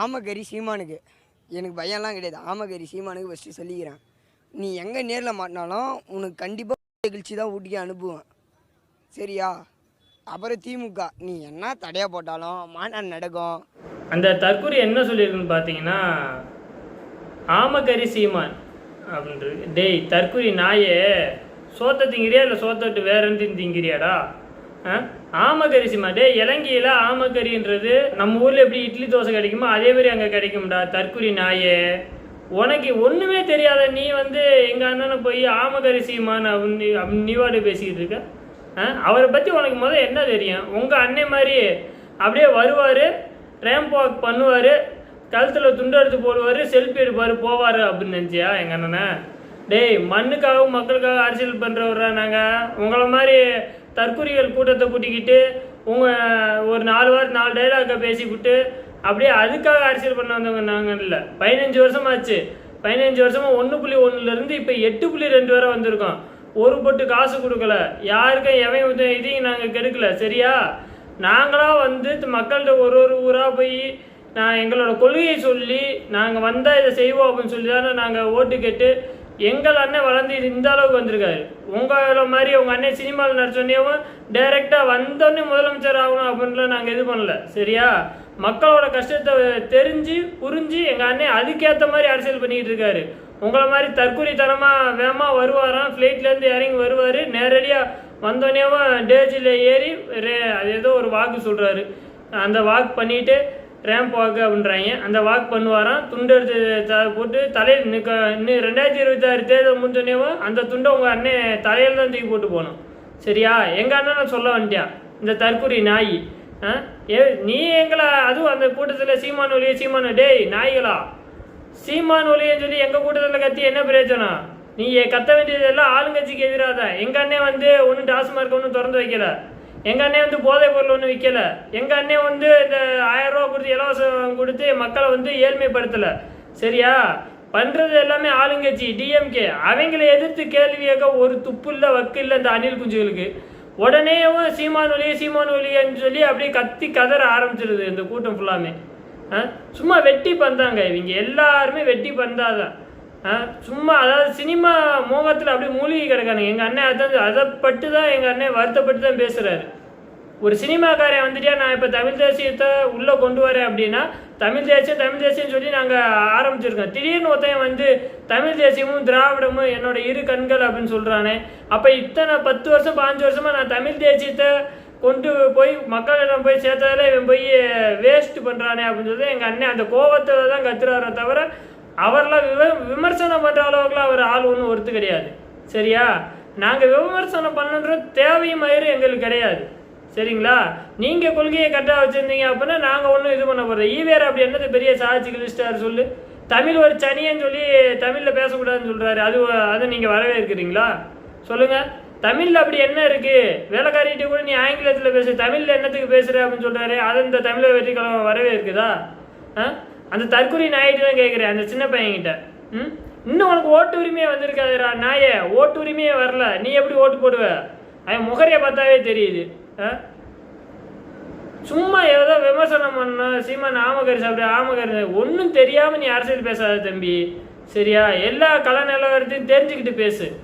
ஆமக்கறி சீமானுக்கு. எனக்கு பயம்லாம் கிடையாது. ஆமகரி சீமானுக்கு ஃபஸ்ட்டு சொல்லிக்கிறேன். நீ எங்கே நேரில் மாட்டினாலும் உனக்கு கண்டிப்பாக நிகழ்ச்சி தான் ஊட்டிக்கு அனுப்புவேன். சரியா? அப்புறம் திமுக நீ என்ன தடையாக போட்டாலும் மாநாடு நடக்கும். அந்த தற்கொலை என்ன சொல்லியிருக்குன்னு பார்த்தீங்கன்னா ஆமக்கறி சீமான் அப்படின்றது. டேய் தற்கொலை நாயே சோத்த திங்கிறியா இல்லை சோத்தை விட்டு வேற திங்கிறியாடா? ஆ? ஆமக்கறி டே டேய் இலங்கையில் நம்ம ஊரில் எப்படி இட்லி தோசை கிடைக்குமோ அதே மாதிரி அங்கே கிடைக்கும்டா தற்குறி நாயே. உனக்கு ஒன்றுமே தெரியாத நீ வந்து எங்கள் அண்ணனை போய் ஆமக்கறி சீமான் அப்படின்னு நீவாடு பேசிக்கிட்டு இருக்க? ஆ? அவரை பற்றி உனக்கு முதல் என்ன தெரியும்? உங்கள் அண்ணன் மாதிரி அப்படியே வருவார் ரேம்ப் வாக் பண்ணுவார் கழுத்தில் துண்டு எடுத்து போடுவார் செல்ஃபி எடுப்பார் போவார் அப்படின்னு நினச்சியா எங்கள் அண்ணனை? டேய் மண்ணுக்காகவும் மக்களுக்காக அரசியல் பண்ணுறவரா நாங்கள் உங்களை மாதிரி தற்கொலைகள் கூட்டத்தை கூட்டிக்கிட்டு உங்கள் ஒரு நாலு வாரம் நாலு டைலாக்கை பேசிவிட்டு அப்படியே அதுக்காக அரசியல் பண்ண வந்தவங்க நாங்கள் இல்லை. பதினஞ்சு வருஷமாச்சு. பதினஞ்சு வருஷமாக ஒன்று புள்ளி ஒன்றுலேருந்து இப்போ எட்டு புள்ளி ரெண்டு வரை வந்திருக்கோம். ஒரு பொட்டு காசு கொடுக்கல. யாருக்கும் எவன் இதையும் நாங்கள் கெடுக்கல. சரியா? நாங்களாக வந்து மக்கள்கிட்ட ஒரு ஒரு ஊராக போய் நான் எங்களோட கொள்கையை சொல்லி நாங்கள் வந்தால் இதை செய்வோம் அப்படின்னு சொல்லி தானே நாங்கள் ஓட்டு கேட்டு எங்கள் அண்ணன் வளர்ந்து இந்த அளவுக்கு வந்திருக்காரு. உங்களை மாதிரி உங்கள் அண்ணன் சினிமாவில் நடிச்சோன்னேவும் டைரெக்டாக வந்தோடனே முதலமைச்சர் ஆகணும் அப்படின்லாம் நாங்கள் இது பண்ணல. சரியா? மக்களோட கஷ்டத்தை தெரிஞ்சு புரிஞ்சு எங்கள் அண்ணன் அதுக்கேற்ற மாதிரி அரசியல் பண்ணிக்கிட்டு இருக்காரு. உங்களை மாதிரி தற்கொலைத்தனமாக வேகமாக வருவாராம் ஃப்ளைட்லேருந்து இறங்கி வருவார். நேரடியாக வந்தோடனேவும் டேஜில் ஏறி ரே- அது ஏதோ ஒரு வாக்கு சொல்கிறாரு அந்த வாக் பண்ணிவிட்டு ரேம்ப் வாக்கு அப்படின்றாங்க. அந்த வாக் பண்ணுவாராம். துண்டு எடுத்து த போட்டு தலையில் நிற்க இன்னும் ரெண்டாயிரத்தி இருபத்தாறு தேர்தல் முடிஞ்சோடனேவும் அந்த துண்டை உங்கள் அண்ணன் தலையில் தான் தூக்கி போட்டு போகணும். சரியா? எங்கள் அண்ணன் நான் சொல்ல வந்துட்டியா இந்த தற்கொலை நாய். ஆ? ஏ நீ எங்களை அதுவும் அந்த கூட்டத்தில் சீமான் ஒளிய சீமான டேய் நாய்களா? சீமான் ஒலியன்னு சொல்லி எங்கள் கூட்டத்தில் கத்தி என்ன பிரயோஜனம்? நீ கத்த வேண்டியதெல்லாம் ஆளுங்கட்சிக்கு எதிராக தான் எங்கள் அண்ணன் வந்து ஒன்றும் டாஸ்மார்க் ஒன்றும் திறந்து வைக்கல. எங்கள் அண்ணன் வந்து போதைப் பொருள் ஒன்றும் விற்கலை எங்கள் அண்ணன் வந்து இந்த ஆயிரம் ரூபா கொடுத்து இலவசம் கொடுத்து மக்களை வந்து ஏழ்மைப்படுத்தலை. சரியா? பண்ணுறது எல்லாமே ஆளுங்கட்சி டிஎம்கே அவங்கள எதிர்த்து கேள்வி கேட்க ஒரு துப்பு இல்லை வக்கு இல்லை இந்த அணில் குஞ்சுகளுக்கு. உடனேவும் சீமான் ஒலி சீமான் ஒலியன்னு சொல்லி அப்படியே கத்தி கதற ஆரம்பிச்சிருது இந்த கூட்டம் ஃபுல்லாமே சும்மா வெட்டி பந்தாங்க இவங்க. எல்லாருமே வெட்டி பந்தாதான். சும்மா அதாவது சினிமா மோகத்தில் அப்படியே மூழ்கி கிடக்கானுங்க. எங்கள் அண்ணன் அதான் அதை பட்டு தான் எங்கள் அண்ணன் வருத்தப்பட்டு தான் பேசுகிறாரு ஒரு சினிமாக்காரன் வந்துட்டியா நான் இப்போ தமிழ் தேசியத்தை உள்ளே கொண்டு வரேன் அப்படின்னா தமிழ் தேசியம் தமிழ் தேசியம் சொல்லி நாங்கள் ஆரம்பிச்சிருக்கோம். திடீர்னு ஒருத்தன் வந்து தமிழ் தேசியமும் திராவிடமும் என்னோட இரு கண்கள் அப்படின்னு சொல்கிறானே அப்போ இத்தனை பத்து வருஷம் பாஞ்சு வருஷமாக நான் தமிழ் தேசியத்தை கொண்டு போய் மக்களிடம் போய் சேர்த்ததில் இவன் போய் வேஸ்ட் பண்ணுறானே அப்படின்னு சொல்லி எங்கள் அண்ணன் அந்த கோபத்தில் தான் கத்துறாரே தவிர அவரெல்லாம் விவ விமர்சனம் பண்ணுற அளவுக்குலாம் அவர் ஆள் ஒன்றும் ஒருத்து கிடையாது. சரியா? நாங்கள் விமர்சனம் பண்ணுன்ற தேவையும் மயிறு எங்களுக்கு கிடையாது. சரிங்களா? நீங்கள் கொள்கையை கரெக்டாக வச்சுருந்தீங்க அப்படின்னா நாங்கள் ஒன்றும் இது பண்ண போகிறோம் ஈவேர் அப்படி என்னது பெரிய சாட்சி கிழிச்சிட்டாரு சொல்லு. தமிழ் ஒரு சனியன்னு சொல்லி தமிழில் பேசக்கூடாதுன்னு சொல்கிறாரு அது அதை நீங்கள் வரவேற்கிறீங்களா? சொல்லுங்கள் தமிழில் அப்படி என்ன இருக்குது வேலைக்காரிகிட்ட கூட நீ ஆங்கிலத்தில் பேசு. தமிழில் என்னத்துக்கு பேசுகிற அப்படின்னு சொல்கிறாரு அது இந்த தமிழை வெற்றி வரவே இருக்குதா ஆ? அந்த தற்கொலை நாயிட்டு தான் கேட்குறேன் அந்த சின்ன பையன்கிட்ட. ம்? இன்னும் உனக்கு ஓட்டு உரிமையே வந்திருக்காதுடா நாயே. ஓட்டு உரிமையே வரல. நீ எப்படி ஓட்டு போடுவ? அவன் முகரையை பார்த்தாவே தெரியுது. ஆ? சும்மா ஏதோ விமர்சனம் பண்ணோம் சீமான் ஆமகரி சாப்பிட ஆமகரி ஒன்றும் தெரியாமல் நீ அரசியல் பேசாத தம்பி. சரியா? எல்லா கலை நிலவரத்தையும் தெரிஞ்சுக்கிட்டு பேசு.